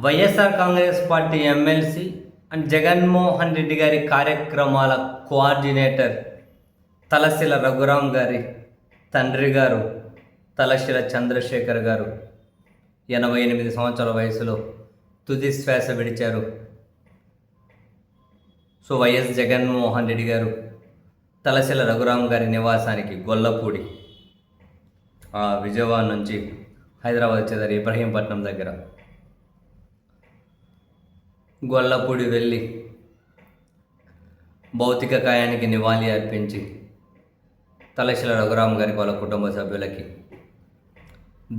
YSR Congress party MLC and Jaganmohan Reddy గారి కార్యక్రమాల coordinator Talasila Raghuram గారి తండ్రి గారు తలశిల చంద్రశేఖర్ గారు ఎనభై ఎనిమిది సంవత్సరాల వయసులో తుది శ్వాస విడిచారు. సో వైఎస్ జగన్మోహన్ రెడ్డి గారు తలశిల రఘురాం గారి నివాసానికి గొల్లపూడి విజయవాడ నుంచి హైదరాబాద్ వచ్చేదారి ఇబ్రహీంపట్నం దగ్గర. గొల్లపూడి వెళ్ళి భౌతిక కాయానికి నివాళి అర్పించి తలశిల రఘురామ్ గారికి వాళ్ళ కుటుంబ సభ్యులకి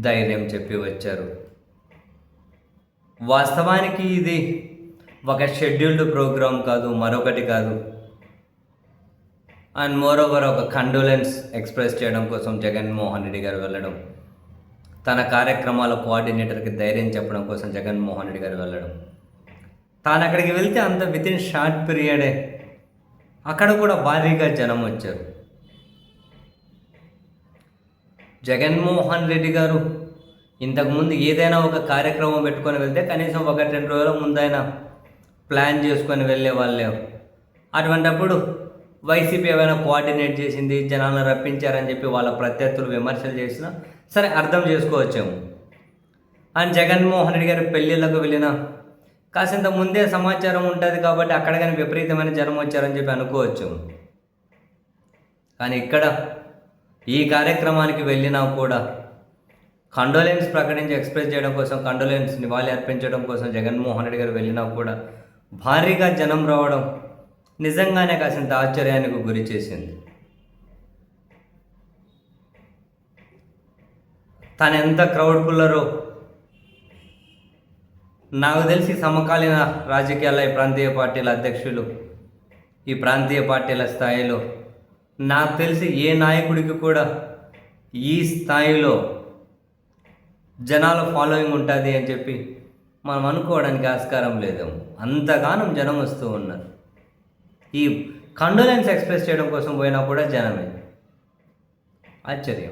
ధైర్యం చెప్పి వచ్చారు. వాస్తవానికి ఇది ఒక షెడ్యూల్డ్ ప్రోగ్రాం కాదు మరొకటి కాదు. అండ్ మోర్ ఓవర్ ఒక కండోలెన్స్ ఎక్స్ప్రెస్ చేయడం కోసం జగన్మోహన్ రెడ్డి గారు వెళ్ళడం తన కార్యక్రమాల కోఆర్డినేటర్కి ధైర్యం చెప్పడం కోసం జగన్మోహన్ రెడ్డి గారు వెళ్ళడం. తాను అక్కడికి వెళ్తే అంత విత్ ఇన్ షార్ట్ పీరియడే అక్కడ కూడా భారీగా జనం వచ్చారు. జగన్మోహన్ రెడ్డి గారు ఇంతకుముందు ఏదైనా ఒక కార్యక్రమం పెట్టుకొని వెళ్తే కనీసం ఒకటి రెండు రోజుల ముందైనా ప్లాన్ చేసుకొని వెళ్ళే వాళ్ళే. అటువంటప్పుడు వైసీపీ ఏమైనా కోఆర్డినేట్ చేసింది జనాలను రప్పించారని చెప్పి వాళ్ళ ప్రత్యర్థులు విమర్శలు చేసినా సరే అర్థం చేసుకోవచ్చాము. అండ్ జగన్మోహన్ రెడ్డి గారు పెళ్ళిళ్ళకు వెళ్ళిన కాసింత ముందే సమాచారం ఉంటుంది కాబట్టి అక్కడ కానీ విపరీతమైన జనం వచ్చారని చెప్పి అనుకోవచ్చు. కానీ ఇక్కడ ఈ కార్యక్రమానికి వెళ్ళినా కూడా కండోలెన్స్ ప్రకటించి ఎక్స్ప్రెస్ చేయడం కోసం కండోలెన్స్ నివాళి అర్పించడం కోసం జగన్మోహన్ రెడ్డి గారు వెళ్ళినా కూడా భారీగా జనం రావడం నిజంగానే కాసింత ఆశ్చర్యానికి గురి చేసింది. తను ఎంత క్రౌడ్ పుల్లరో నాకు తెలిసి సమకాలీన రాజకీయాల ఈ ప్రాంతీయ పార్టీల అధ్యక్షులు ఈ ప్రాంతీయ పార్టీల స్థాయిలో నాకు తెలిసి ఏ నాయకుడికి కూడా ఈ స్థాయిలో జనాల ఫాలోయింగ్ ఉంటుంది అని చెప్పి మనం అనుకోవడానికి ఆస్కారం లేదు అంతగానం జనం వస్తూ ఉన్నారు. ఈ కండోలెన్స్ ఎక్స్ప్రెస్ చేయడం కోసం పోయినా కూడా జనమే. ఆశ్చర్యం.